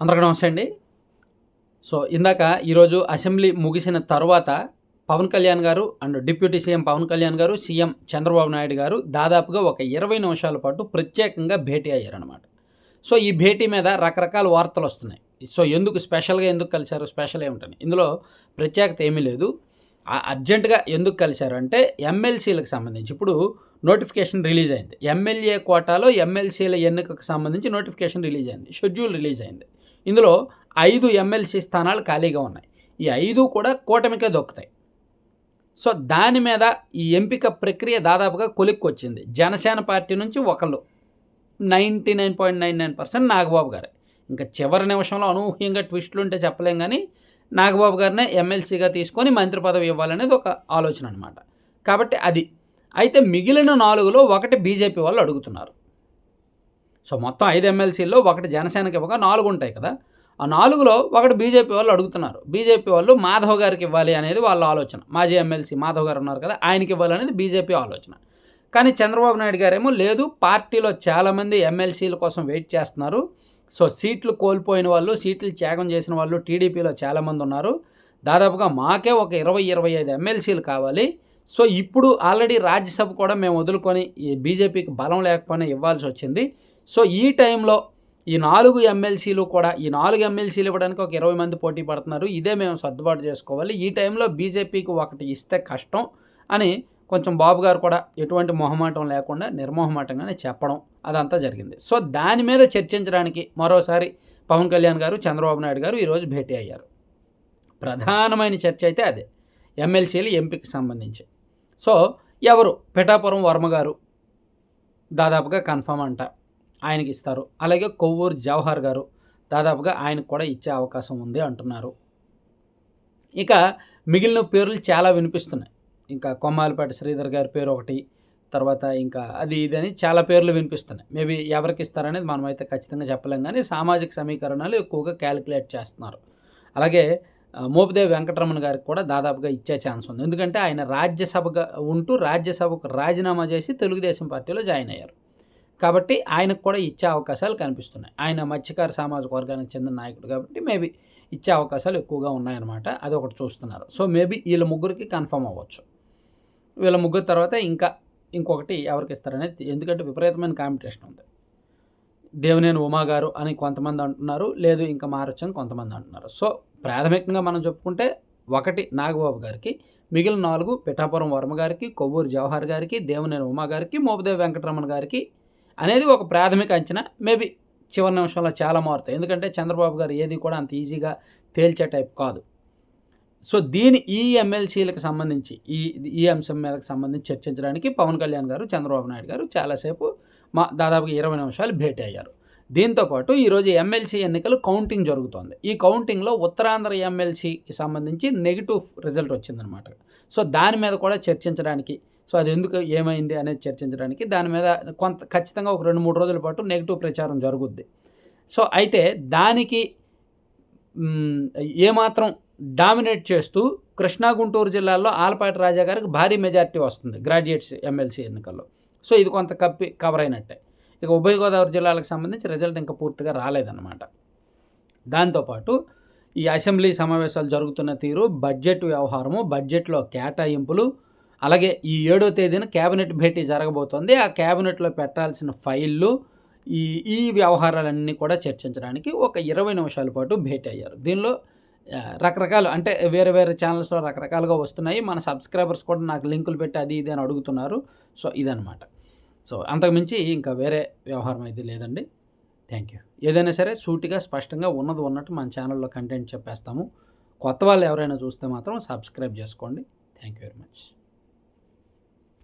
అందరికీ నమస్తే అండి. సో ఇందాక ఈరోజు అసెంబ్లీ ముగిసిన తర్వాత పవన్ కళ్యాణ్ గారు and deputy CM Pavan Kalyan గారు సీఎం చంద్రబాబు నాయుడు గారు దాదాపుగా ఒక ఇరవై నిమిషాల పాటు ప్రత్యేకంగా భేటీ అయ్యారనమాట సో ఈ భేటీ మీద రకరకాల వార్తలు వస్తున్నాయి. సో ఎందుకు స్పెషల్గా ఎందుకు కలిశారు? స్పెషల్ ఏమిటని ఇందులో ప్రత్యేకత ఏమీ లేదు. అర్జెంటుగా ఎందుకు కలిశారు అంటే ఎమ్మెల్సీలకు సంబంధించి ఇప్పుడు నోటిఫికేషన్ రిలీజ్ అయింది. ఎమ్మెల్యే కోటాలో ఎమ్మెల్సీల ఎన్నికకు సంబంధించి నోటిఫికేషన్ రిలీజ్ అయింది. షెడ్యూల్ రిలీజ్ అయింది. ఇందులో ఐదు ఎమ్మెల్సీ స్థానాలు ఖాళీగా ఉన్నాయి. ఈ ఐదు కూడా కూటమికే దొక్కుతాయి. సో దాని మీద ఈ ఎంపిక ప్రక్రియ దాదాపుగా కొలిక్కొచ్చింది. జనసేన పార్టీ నుంచి ఒకళ్ళు. Ninety nine point nine nine percent Nagababu గారే. ఇంకా చివరి నిమిషంలో అనూహ్యంగా ట్విస్టులు ఉంటే చెప్పలేం కానీ నాగబాబు గారినే ఎమ్మెల్సీగా తీసుకొని మంత్రి పదవి ఇవ్వాలనేది ఒక ఆలోచన అనమాట కాబట్టి అది. అయితే మిగిలిన నాలుగులో ఒకటి బీజేపీ వాళ్ళు అడుగుతున్నారు. సో మొత్తం ఐదు ఎమ్మెల్సీల్లో ఒకటి జనసేనకి ఇవ్వగా నాలుగు ఉంటాయి కదా. ఆ నాలుగులో ఒకటి బీజేపీ వాళ్ళు అడుగుతున్నారు. బీజేపీ వాళ్ళు మాధవ్ గారికి ఇవ్వాలి అనేది వాళ్ళ ఆలోచన. మాజీ ఎమ్మెల్సీ మాధవ్ గారు ఉన్నారు కదా ఆయనకి ఇవ్వాలనేది బీజేపీ ఆలోచన. కానీ చంద్రబాబు నాయుడు గారేమో లేదు పార్టీలో చాలామంది ఎమ్మెల్సీల కోసం వెయిట్ చేస్తున్నారు. సో సీట్లు కోల్పోయిన వాళ్ళు సీట్లు త్యాగం చేసిన వాళ్ళు టీడీపీలో చాలామంది ఉన్నారు. దాదాపుగా మాకే ఒక ఇరవై ఇరవై ఐదు ఎమ్మెల్సీలు కావాలి. సో ఇప్పుడు ఆల్రెడీ రాజ్యసభ కూడా మేము వదులుకొని ఈ బీజేపీకి బలం లేకపోయినా ఇవ్వాల్సి వచ్చింది. సో ఈ టైంలో ఈ నాలుగు ఎమ్మెల్సీలు కూడా ఈ నాలుగు ఎమ్మెల్సీలు ఇవ్వడానికి ఒక ఇరవై మంది పోటీ పడుతున్నారు. ఇదే మేము సర్దుబాటు చేసుకోవాలి. ఈ టైంలో బీజేపీకి ఒకటి ఇస్తే కష్టం అని కొంచెం బాబు గారు కూడా ఎటువంటి మొహమాటం లేకుండా నిర్మోహమాటంగానే చెప్పడం అదంతా జరిగింది. సో దాని మీద చర్చించడానికి మరోసారి పవన్ కళ్యాణ్ గారు చంద్రబాబు నాయుడు గారు ఈరోజు భేటీ అయ్యారు. ప్రధానమైన చర్చ అయితే అదే ఎమ్మెల్సీలు ఎంపీకి సంబంధించి. సో ఎవరు? పిఠాపురం వర్మ గారు దాదాపుగా కన్ఫర్మ్ అంట. ఆయనకి ఇస్తారు అలాగే కొవ్వూరు జవహర్ గారు దాదాపుగా ఆయనకు కూడా ఇచ్చే అవకాశం ఉంది అంటున్నారు. ఇక మిగిలిన పేర్లు చాలా వినిపిస్తున్నాయి. ఇంకా కొమ్మాలపేట శ్రీధర్ గారి పేరు ఒకటి తర్వాత ఇంకా అది ఇది అని చాలా పేర్లు వినిపిస్తున్నాయి. మేబీ ఎవరికి ఇస్తారనేది మనం అయితే ఖచ్చితంగా చెప్పలేం కానీ సామాజిక సమీకరణాలు ఎక్కువగా క్యాలిక్యులేట్ చేస్తున్నారు. అలాగే మోపిదేవి వెంకటరమణ గారికి కూడా దాదాపుగా ఇచ్చే ఛాన్స్ ఉంది. ఎందుకంటే ఆయన రాజ్యసభగా ఉంటూ రాజ్యసభకు రాజీనామా చేసి తెలుగుదేశం పార్టీలో జాయిన్ అయ్యారు. కాబట్టి ఆయనకు కూడా ఇచ్చే అవకాశాలు కనిపిస్తున్నాయి. ఆయన మత్స్యకార సామాజిక వర్గానికి చెందిన నాయకుడు కాబట్టి మేబీ ఇచ్చే అవకాశాలు ఎక్కువగా ఉన్నాయన్నమాట. అది ఒకటి చూస్తున్నారు. సో మేబీ వీళ్ళ ముగ్గురికి కన్ఫర్మ్ అవ్వచ్చు. వీళ్ళ ముగ్గురు తర్వాత ఇంకా ఇంకొకటి ఎవరికి ఇస్తారనేది ఎందుకంటే విపరీతమైన కాంపిటీషన్ ఉంది. దేవినేని ఉమా గారు అని కొంతమంది అంటున్నారు. లేదు ఇంకా మారొచ్చు అని కొంతమంది అంటున్నారు. సో ప్రాథమికంగా మనం చెప్పుకుంటే ఒకటి నాగబాబు గారికి మిగిలిన నాలుగు పిఠాపురం వర్మ గారికి కొవ్వూరు జవహర్ గారికి దేవినేని ఉమా గారికి మోపదేవి వెంకటరమణ గారికి అనేది ఒక ప్రాథమిక అంచనా. మేబీ చివరి నిమిషంలో చాలా మారుతాయి. ఎందుకంటే చంద్రబాబు గారు ఏది కూడా అంత ఈజీగా తేల్చే టైప్ కాదు. సో దీని ఈ ఎమ్మెల్సీలకు సంబంధించి ఈ ఈ అంశం మీదకి సంబంధించి చర్చించడానికి పవన్ కళ్యాణ్ గారు చంద్రబాబు నాయుడు గారు చాలాసేపు మా దాదాపుగా ఇరవై నిమిషాలు భేటీ అయ్యారు. దీంతోపాటు ఈరోజు ఎమ్మెల్సీ ఎన్నికలు కౌంటింగ్ జరుగుతోంది. ఈ కౌంటింగ్లో ఉత్తరాంధ్ర ఎమ్మెల్సీకి సంబంధించి నెగిటివ్ రిజల్ట్ వచ్చిందనమాట సో దాని మీద కూడా చర్చించడానికి సో అది ఎందుకు ఏమైంది అనేది చర్చించడానికి దాని మీద కొంత ఖచ్చితంగా ఒక రెండు మూడు రోజుల పాటు నెగిటివ్ ప్రచారం జరుగుద్ది. సో అయితే దానికి ఏమాత్రం డామినేట్ చేస్తూ కృష్ణా గుంటూరు జిల్లాల్లో ఆలపాటి రాజా గారికి భారీ మెజారిటీ వస్తుంది గ్రాడ్యుయేట్స్ ఎమ్మెల్సీ ఎన్నికల్లో. సో ఇది కొంత కప్పి కవర్ అయినట్టే. ఇక ఉభయ గోదావరి జిల్లాలకు సంబంధించి రిజల్ట్ ఇంకా పూర్తిగా రాలేదన్నమాట. దాంతోపాటు ఈ అసెంబ్లీ సమావేశాలు జరుగుతున్న తీరు బడ్జెట్ వ్యవహారము బడ్జెట్లో కేటాయింపులు అలాగే ఈ ఏడో తేదీన కేబినెట్ భేటీ జరగబోతోంది. ఆ కేబినెట్లో పెట్టాల్సిన ఫైళ్ళు ఈ ఈ వ్యవహారాలన్నీ కూడా చర్చించడానికి ఒక ఇరవై నిమిషాల పాటు భేటీ అయ్యారు. దీనిలో రకరకాలు అంటే వేరే వేరే ఛానల్స్లో రకరకాలుగా వస్తున్నాయి. మన సబ్స్క్రైబర్స్ కూడా నాకు లింకులు పెట్టి అది ఇది అని అడుగుతున్నారు. సో ఇదనమాట సో అంతకుమించి ఇంకా వేరే వ్యవహారం అయితే లేదండి. Thank you. ఏదైనా సరే సూటిగా స్పష్టంగా ఉన్నది ఉన్నట్టు మన ఛానల్లో కంటెంట్ చెప్పేస్తాము. కొత్త వాళ్ళు ఎవరైనా చూస్తే మాత్రం సబ్స్క్రైబ్ చేసుకోండి. Thank you very much.